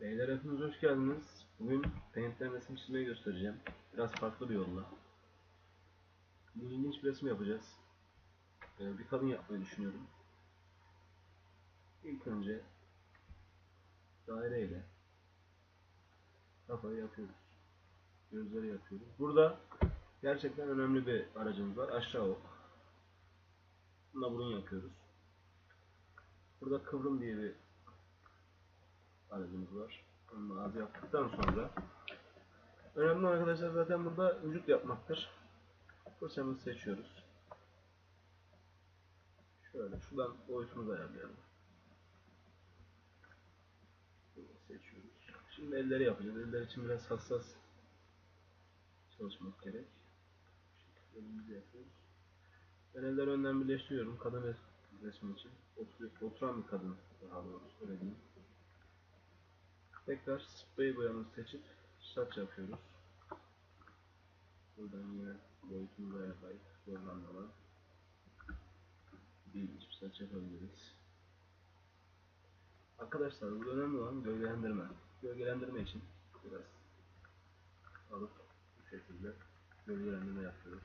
Beyler hepiniz hoş geldiniz. Bugün Paint'ten resim çizmeyi göstereceğim. Biraz farklı bir yolla. Bugün ilginç bir resim yapacağız. Ee, bir kadın yapmayı düşünüyorum. İlk önce daireyle kafayı yapıyoruz. Gözleri yapıyoruz. Burada gerçekten önemli bir aracımız var. Aşağı ok. Bunda burun yapıyoruz. Burada kıvrım diye bir aracımız var. Onu az yaptıktan sonra önemli arkadaşlar zaten burada vücut yapmaktır. Fırçamızı seçiyoruz. Şöyle şuradan boyutumuzu ayarlayalım. Bunu seçiyoruz. Şimdi elleri yapacağız. Eller için biraz hassas çalışmak gerek. Elimizi yapıyoruz. Ben elleri önden birleştiriyorum. Kadın res- resmi için. Oturuyor, oturan bir kadın daha doğrusu öyle diyeyim. Tekrar sprey boyamızı seçip saç yapıyoruz. Buradan yine boyutumuzu ayarlayıp zorlanmadan bir bir saç yapabiliriz. Arkadaşlar burada önemli olan gölgelendirme. Gölgelendirme için biraz alıp bu şekilde gölgelendirme yapıyoruz.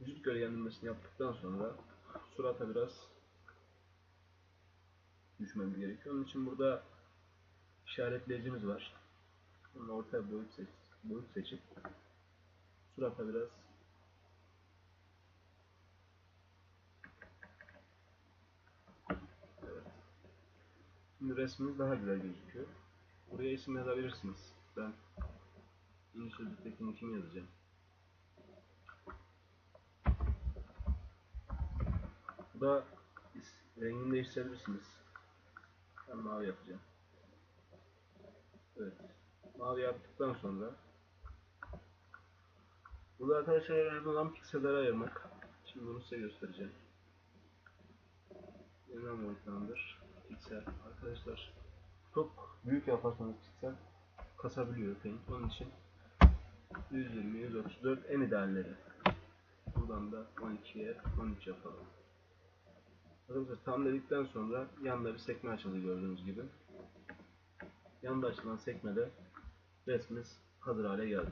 Vücut gölgelendirmesini yaptıktan sonra surata biraz düşmemiz gerekiyor. Onun için burada işaretleyicimiz var. Bunu ortaya boyut, seç, boyut seçip surata biraz evet. Şimdi resmimiz daha güzel gözüküyor. Buraya isim yazabilirsiniz. Ben İngiliz sözlüktekini kim yazacağım? Bu da rengini değiştirebilirsiniz. Ben mavi yapacağım. Evet. Mavi yaptıktan sonra burada arkadaşlar önemli olan pikselleri ayırmak. Şimdi bunu size göstereceğim. Yeniden boyutlandır. Piksel. Arkadaşlar çok büyük yaparsanız piksel kasabiliyor Paint. Onun için 120, 134 en idealleri. Buradan da 12'ye 13 yapalım. Arkadaşlar tam dedikten sonra yanda bir sekme açıldı gördüğünüz gibi. Yanda açılan sekmede resmimiz hazır hale geldi.